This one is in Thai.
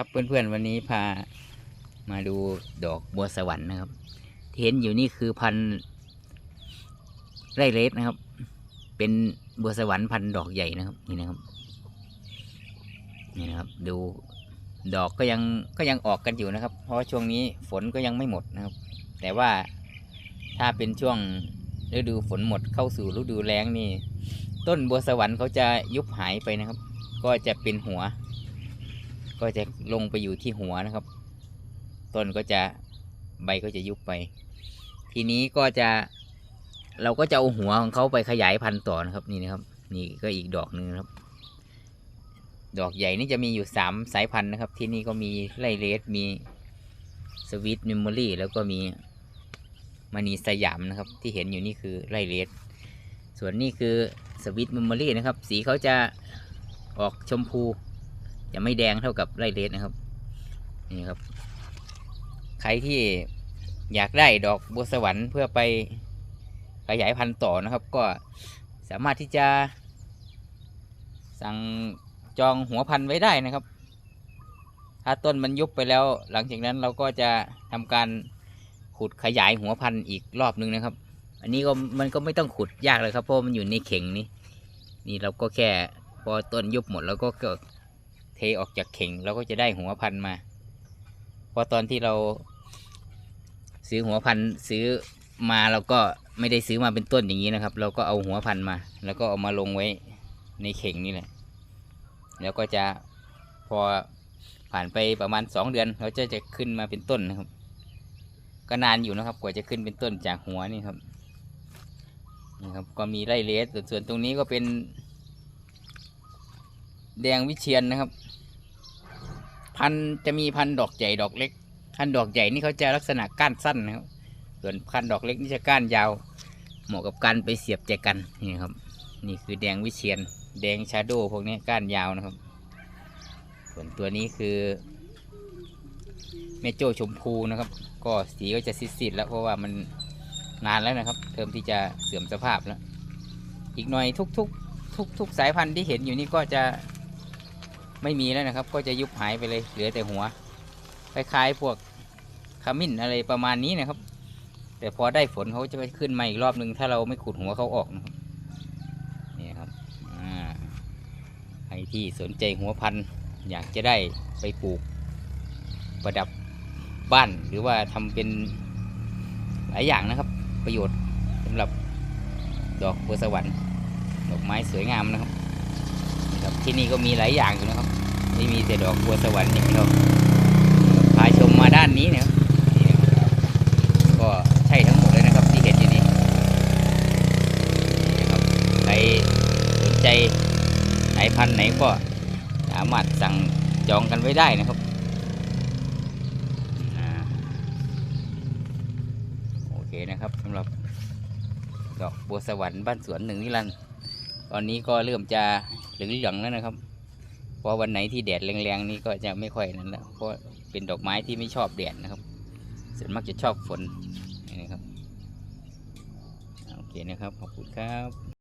ครับเพื่อนๆวันนี้พามาดูดอกบัวสวรรค์นะครับที่เห็นอยู่นี่คือพันไร่เลสนะครับ เป็นบัวสวรรค์พันดอกใหญ่นะครับนี่นะครับนี่นะครับดูดอกก็ยังก็ยังออกกันอยู่นะครับ เพราะว่าช่วงนี้ฝนก็ยังไม่หมดนะครับ แต่ว่าถ้าเป็นช่วงฤดูฝนหมดเข้าสู่ฤดูแล้งนี่ ต้นบัวสวรรค์เขาจะยุบหายไปนะครับ ก็จะเป็นหัว ก็จะลงไปอยู่ที่หัวนะครับ ต้นก็จะใบก็จะยุบไป ทีนี้ก็จะเราก็จะเอาหัวของเขาไปขยายพันธุ์ต่อนะครับนี่นะครับ นี่ก็อีกดอกหนึ่งครับ ดอกใหญ่นี่จะมีอยู่สามสายพันธุ์นะครับ ที่นี่ก็มีไลเรสมีสวิตเมมโมรี่แล้วก็มีมณีสยามนะครับ ที่เห็นอยู่นี่คือไลเรสส่วนนี่คือสวิตเมมโมรี่นะครับ สีเขาจะออกชมพู จะไม่แดงเท่ากับไร่เลสนะครับ นี่ครับ ใครที่อยากได้ดอกบัวสวรรค์เพื่อไปขยายพันธุ์ต่อนะครับ ก็สามารถที่จะ สั่งจองหัวพันธุ์ไว้ได้นะครับ ถ้าต้นมันยุบไปแล้ว หลังจากนั้นเราก็จะทำการขุดขยายหัวพันธุ์อีกรอบนึงนะครับ อันนี้ก็มันก็ไม่ต้องขุดยากเลยครับเพราะมันอยู่ในเข่งนี้ นี่เราก็แค่พอต้นยุบหมดแล้วก็ เทออกจากเข่งเราก็จะได้หัวพันธุ์มาพอตอนที่เรา ซื้อหัวพันซื้อมาเราก็ไม่ได้ซื้อมาเป็นต้นอย่างนี้นะครับ เราก็เอาหัวพันมา แล้วก็เอามาลงไว้ในเข่งนี่แหละ แล้วก็จะพอผ่านไปประมาณสองเดือน เราจะจะขึ้นมาเป็นต้นนะครับ ก็นานอยู่นะครับ กว่าจะขึ้นเป็นต้นจากหัวนี่ครับนี่ครับก็มีไร่เลสส่วนตรงนี้ก็เป็น แดงวิเชียนนะครับ พันธุ์จะมีพันธุ์ดอกใหญ่ดอกเล็กพันธุ์ดอกใหญ่นี่เขาจะลักษณะก้านสั้นนะครับส่วนพันธุ์ดอกเล็กนี่จะก้านยาว เหมาะกับการไปเสียบแจกันนี่ครับ นี่คือแดงวิเชียนแดงชาโดพวกนี้ก้านยาวนะครับ ส่วนตัวนี้คือแม่โจ้ชมพูนะครับ ก็สีก็จะซีดๆแล้วเพราะว่ามันนานแล้วนะครับเริ่มที่จะเสื่อมสภาพแล้ว อีกหน่อยทุกๆ ทุกทุกสายพันธุ์ที่เห็นอยู่นี่ก็จะ ไม่มีแล้วนะครับ ก็จะยุบหายไปเลยเหลือแต่หัวคล้ายๆพวกขมิ้นอะไรประมาณนี้นะครับ แต่พอได้ฝนเขาจะไปขึ้นมาอีกรอบนึงถ้าเราไม่ขุดหัวเขาออกนะครับนี่ครับใครที่สนใจหัวพันธุ์อยากจะได้ไปปลูกประดับบ้านหรือว่าทำเป็นหลายอย่างนะครับ ประโยชน์สำหรับดอกบัวสวรรค์ดอกไม้สวยงามนะครับนี่ครับที่นี่ก็มีหลายอย่างอยู่นะครับ ไม่มีแต่ดอกบัวสวรรค์อย่างเดียวพาชมมาด้านนี้นะครับนี่นะครับก็ใช่ทั้งหมดเลยนะครับที่เห็นอยู่นี่นี่นะครับใครสนใจไหนพันธุ์ไหนก็สามารถสั่งจองกันไว้ได้นะครับอโอเคนะครับสำหรับดอกบัวสวรรค์บ้านสวนหนึ่งนิรันดร์ตอนนี้ก็เริ่มจะเหลืองๆแล้วนะครับ เพราะวันไหนที่แดดแรงๆนี่ก็จะไม่ค่อยนั้นแล้วเพราะเป็นดอกไม้ที่ไม่ชอบแดดนะครับส่วนมากจะชอบฝนนี่นะครับโอเคนะครับขอบคุณครับ